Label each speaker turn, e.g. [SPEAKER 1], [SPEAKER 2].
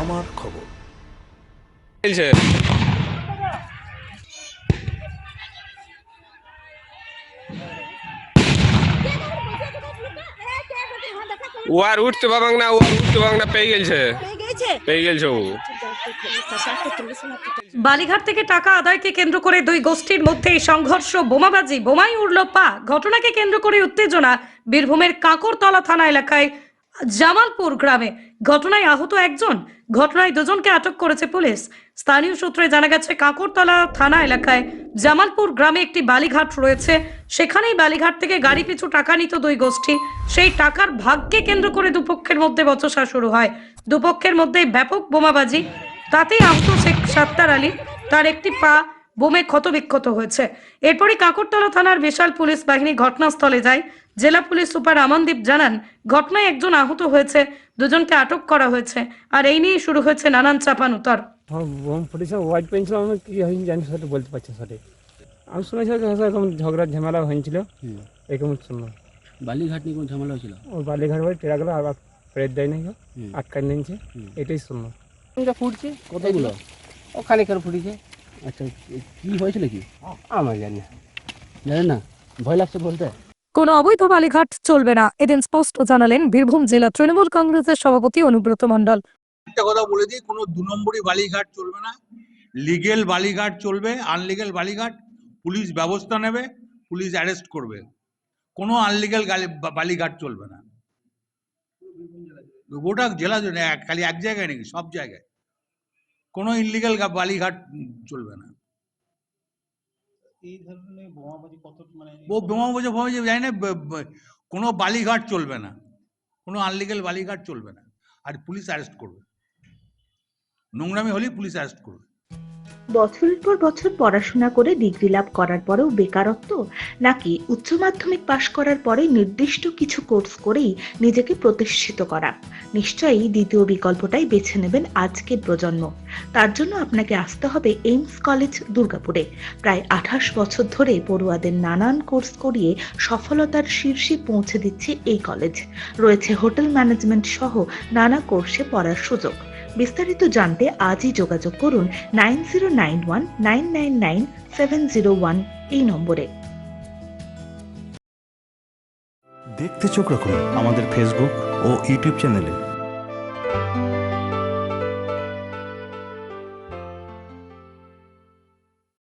[SPEAKER 1] আমার খবর।
[SPEAKER 2] ও আর উঠতে পাবাং না ও আর উঠতে পাবাং না পেয়ে গেছে। পেয়ে গেছে ও।
[SPEAKER 3] বালিঘাট থেকে টাকা আদায়কে কেন্দ্র করে দুই গোষ্ঠীর মধ্যে সংঘর্ষ বোমাবাজি বোমাই উড়ল পা। ঘটনাকে কেন্দ্র করে উত্তেজনা। বীরভূমের কাকরতলা থানা এলাকায় জামালপুর গ্রামে ঘটনায় আহত একজন। ঘটনায় দুজনকে আটক করেছে পুলিশ। স্থানীয় সূত্রে জানা গেছে, কাকরতলা থানা এলাকায় জামালপুর গ্রামে একটি বালিঘাট রয়েছে। সেখানেই বালিঘাট থেকে গাড়ি পিছু টাকা নিত দুই গোষ্ঠী। সেই টাকার ভাগকে কেন্দ্র করে দুপক্ষের মধ্যে বচসা শুরু হয়। দুপক্ষের মধ্যে ব্যাপক বোমাবাজি। তাতেই আহত শেখ সাত্তার আলী, তার একটি পা বোমে ক্ষতবিক্ষত হয়েছে। এরপরে কাকরতলা থানার বিশাল পুলিশ বাহিনী ঘটনাস্থলে যায়। জেলা পুলিশ সুপার আমনদীপ জানান ঘটনায় একজন আহত হয়েছে দুজনকে আটক করা হয়েছে আর এই নিয়ে শুরু হয়েছে নানান চাপানুতর।
[SPEAKER 4] বোম ফুটেছে হোয়াইট পেন্সিল আমি কি হয়নি জানি সেটা বলতে পারছি সঠিক। আমি শুনেছি এরকম ঝগড়া ঝামেলা হয়েছিল। এরকম শুনলাম
[SPEAKER 5] বালিঘাট নিয়ে কোনো ঝামেলা হয়েছিল?
[SPEAKER 4] ওই বালিঘাট বাড়ি টেরাগুলো আবার প্রেট দেয় নাই কেউ আটকায় নিয়েছে এটাই শুনলাম
[SPEAKER 5] ফুটছে কতগুলো? ওখানে কেন ফুটেছে। আচ্ছা কি হয়েছিল কি?
[SPEAKER 4] আমার জানি না।
[SPEAKER 5] জানেন না? ভয় লাগছে বলতে।
[SPEAKER 3] কোনো অবৈধ বালিঘাট চলবে না এদিন স্পষ্ট জানালেন বীরভূম জেলা তৃণমূল কংগ্রেসের সভাপতি অনুব্রত মণ্ডল।
[SPEAKER 6] একটা কথা বলে দিই কোনো দু নম্বরই বালিঘাট চলবে না। লিগেল বালিঘাট চলবে আনলিগেল বালিঘাট পুলিশ ব্যবস্থা নেবে পুলিশ অ্যারেস্ট করবে। কোনো আনলিগেল বালিঘাট চলবে না। গোটা জেলা জুড়ে এক- খালি এক জায়গায় নাকি সব জায়গায়। কোনো ইনলিগাল বালিঘাট চলবে না।
[SPEAKER 7] এই ধরনের বোমাবাজি কত মানে
[SPEAKER 6] ও বোমা বোঝা বোমা জানি না কোনো বালিঘাট চলবে না। কোনো আনলিগাল বালিঘাট চলবে না। আর পুলিশ অ্যারেস্ট করবে। নোংরামি হলেই পুলিশ অ্যারেস্ট করবে।
[SPEAKER 8] বছরের পর বছর পড়াশোনা করে ডিগ্রি লাভ করার পরেও বেকারত্ব নাকি উচ্চ মাধ্যমিক পাশ করার পরে নির্দিষ্ট কিছু কোর্স করেই নিজেকে প্রতিষ্ঠিত করা। নিশ্চয়ই দ্বিতীয় বিকল্পটাই বেছে নেবেন আজকের প্রজন্ম। তার জন্য আপনাকে আসতে হবে এইমস কলেজ, দুর্গাপুরে। প্রায় আঠাশ বছর ধরে পড়ুয়াদের নানান কোর্স করিয়ে সফলতার শীর্ষে পৌঁছে দিচ্ছে এই কলেজ। রয়েছে হোটেল ম্যানেজমেন্ট সহ নানা কোর্সে পড়ার সুযোগ। বিস্তারিত জানতে আজই যোগাযোগ করুন nine zero nine one nine nine nine seven zero one এই নম্বরে।
[SPEAKER 1] দেখতে চোখ রাখুন আমাদের ফেসবুক ও ইউটিউব চ্যানেলে